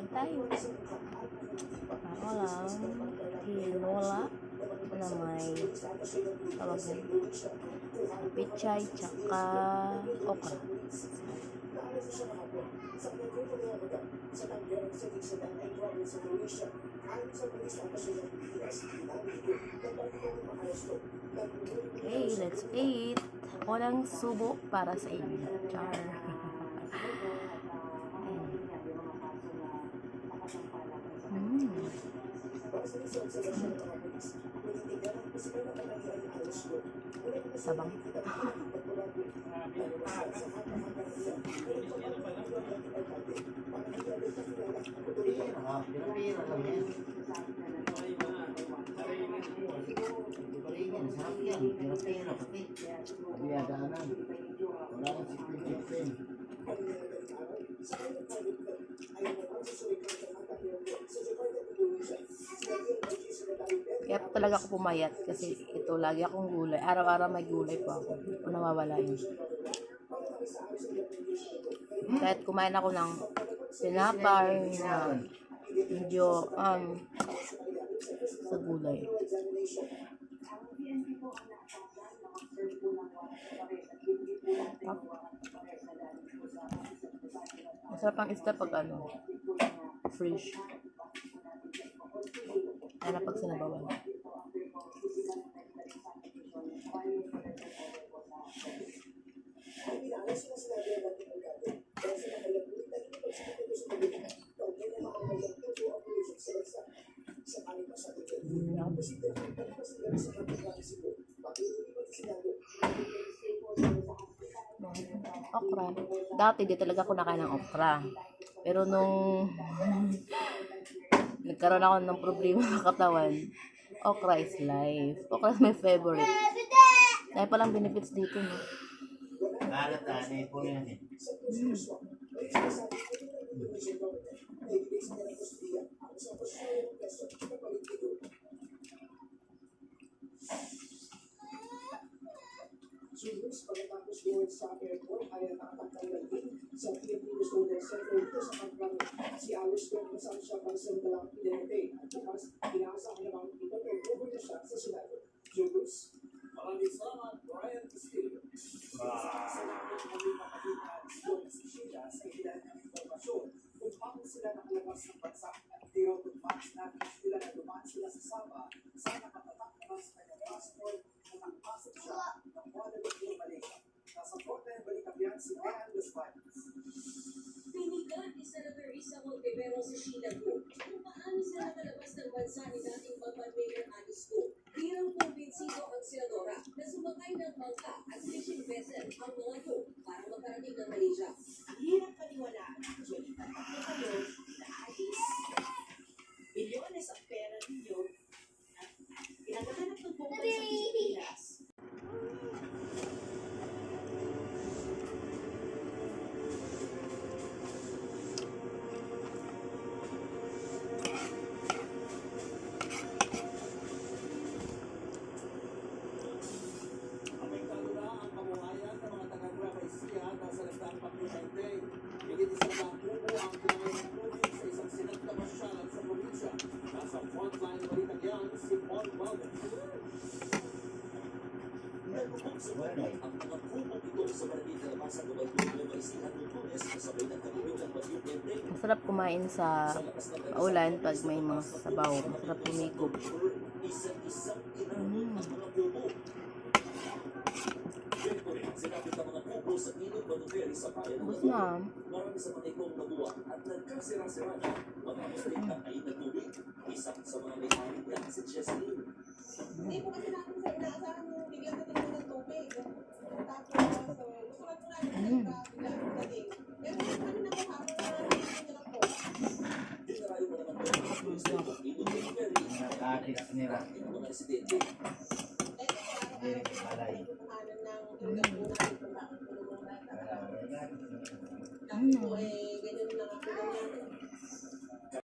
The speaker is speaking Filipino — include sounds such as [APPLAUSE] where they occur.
Kain tayo. Ako lang, tinola na may tawag yun, pichay, tsaka okra. Okay, let's eat. Walang subo para sa inyo. Char. [LAUGHS] Sabang. Ah, pira-pira Kaya talaga ako pumayat kasi ito lagi akong gulay. Araw-araw may gulay po ako. Ko nawawala yun. Kahit kumain ako ng sinapay na medyo um, sa gulay. Masarap ang isda pag ano, fresh. Na pag sinabawan. Okra. Dati di talaga ako nakain ng okra. Pero nung nagkaroon ako ng problema sa katawan, okra is life. Okra is my favorite. Dahil palang benefits dito, no? Kalat ah, naipunin natin. Julius, pagkatapos doon sa airport, ay nakatanggal din sa Philippines Hotel Center dito sa Pagkang si Alice Kung saan siya pansamdalang pinete. At bukas, inaasahan namang ipapay over na siya sa Senado. Julius. Maraming salamat, Brian Castillo. Salamat ng ni dating Bamban Mayor Alice Go. Hirang kumbinsido ang senadora na sumakay ng bangka at fishing vessel ang mga Go para makarating ng Malaysia. Ang hirap paniwalaan actually na kayo Mga. Masarap kumain sa maulan pag may mga sabaw. Masarap tumikog. Isang-isang inabot ang mga rin ang sinapit mga kubo sa ilog Manuberi sa bayan ng. Marami sa mga itong nabuwa at nagkasira-sira na. Ayun na tubig. Isa sa mga may-ari niya si Chesley. Hindi po kasi namin sa inaasahan yung biglang Manuberi. Nakakit nila. Ang mga residente.